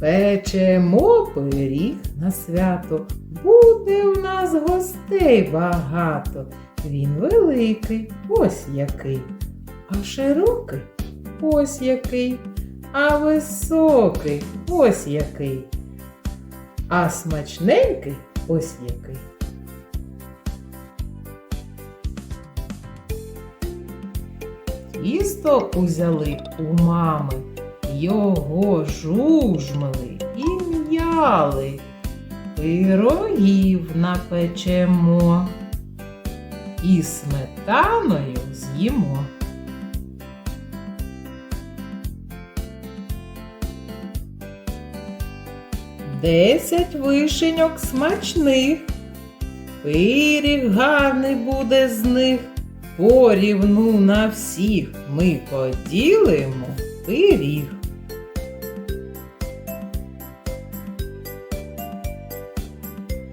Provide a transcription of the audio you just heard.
Печемо пиріг на свято, буде у нас гостей багато. Він великий, ось який, а широкий ось який, а високий ось який, а смачненький ось який. Тісто узяли у мами, його жужмали і м'яли, пирогів напечемо і сметаною з'їмо. Десять вишеньок смачних, пиріг гарний буде з них. Порівну на всіх ми поділимо пиріг.